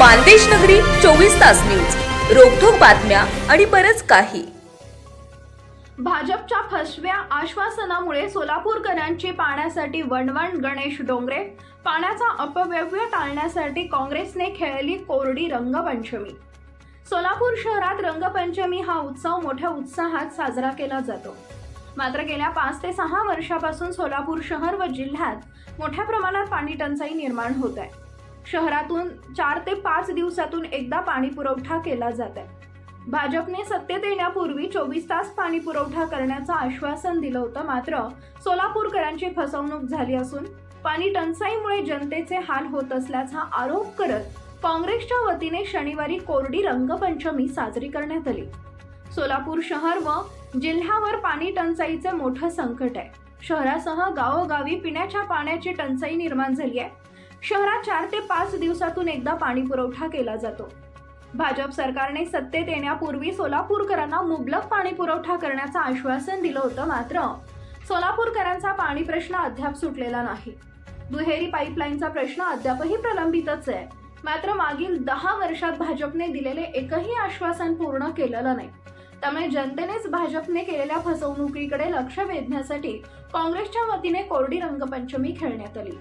मानदेश नगरी चोवीस तास न्यूज. रोखोक बातम्या आणि बरच काही. भाजपच्या फसव्या आश्वासनामुळे सोलापूरकरांची पाण्यासाठी वणवण गणेश डोंगरे पाण्याचा अपव्यय टाळण्यासाठी काँग्रेसने खेळली कोरडी रंगपंचमी. सोलापूर शहरात रंगपंचमी हा उत्सव मोठ्या उत्साहात साजरा केला जातो. मात्र गेल्या पाच ते सहा वर्षापासून सोलापूर शहर व जिल्ह्यात मोठ्या प्रमाणात पाणी टंचाई निर्माण होत आहे. शहरातून चार ते पाच दिवसातून एकदा पाणी पुरवठा केला जात आहे. भाजपने सत्तेत येण्यापूर्वी चोवीस तास पाणी पुरवठा करण्याचं आश्वासन दिलं होतं मात्र सोलापूरकरांची फसवणूक झाली असून पाणी टंचाईमुळे जनतेचे हाल होत असल्याचा आरोप करत काँग्रेसच्या वतीने शनिवारी कोरडी रंगपंचमी साजरी करण्यात आली. सोलापूर शहर व जिल्ह्यावर पाणी टंचाईचे मोठं संकट आहे. शहरासह गावोगावी पिण्याच्या पाण्याची टंचाई निर्माण झाली आहे. शहरात चार ते पाच दिवसातून एकदा पाणी पुरवठा केला जातो. भाजप सरकारने सत्तेत येण्यापूर्वी सोलापूरकरांना मुबलक पाणी पुरवठा करण्याचं आश्वासन दिलं होतं मात्र सोलापूरकरांचा पाणी प्रश्न अद्याप सुटलेला नाही. दुहेरी पाईपलाईनचा प्रश्न अद्यापही प्रलंबितच आहे. मात्र मागील दहा वर्षात भाजपने दिलेले एकही आश्वासन पूर्ण केलेलं नाही. त्यामुळे जनतेनेच भाजपने केलेल्या फसवणुकीकडे लक्ष वेधण्यासाठी काँग्रेसच्या वतीने कोरडी रंगपंचमी खेळण्यात आली.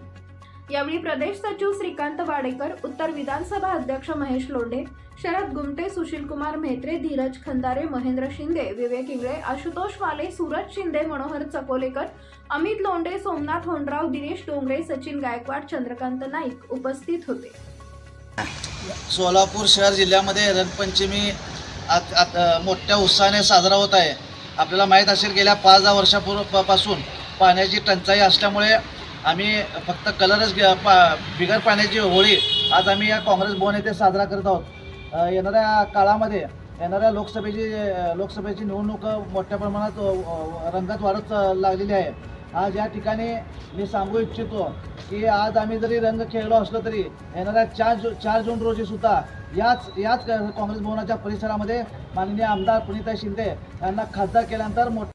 यावेळी प्रदेश सचिव श्रीकांत वाडेकर उत्तर विधानसभा अध्यक्ष महेश लोंढे शरद गुमटे सुशीलकुमार म्हेत्रे धीरज खंदारे महेंद्र शिंदे विवेक इंगळे आशुतोष वाले सूरज शिंदे मनोहर चकोलेकर अमित लोंढे सोमनाथ होंडराव दिनेश डोंगरे सचिन गायकवाड चंद्रकांत नाईक उपस्थित होते. सोलापूर शहर जिल्ह्यामध्ये रंगपंचमी आत आत मोठ्या उत्साहाने साजरा होत आहे. आपल्याला माहीत असेल गेल्या पाच दहा वर्षापूर्वपासून पाण्याची टंचाई असल्यामुळे आम्ही फक्त कलरच घे- पा बिगर पाण्याची होळी आज आम्ही या काँग्रेस भवन येथे साजरा करत आहोत. येणाऱ्या काळामध्ये येणाऱ्या लोकसभेची लोकसभेची निवडणूक मोठ्या प्रमाणात रंगत रंगात वाढत लागलेली आहे. आज या ठिकाणी मी सांगू इच्छितो की आज आम्ही जरी रंग खेळलो असलो तरी येणाऱ्या चार जू चार जून रोजी सुद्धा याच याच काँग्रेस भवनाच्या परिसरामध्ये माननीय आमदार पुनिता शिंदे यांना खासदार केल्यानंतर मोठ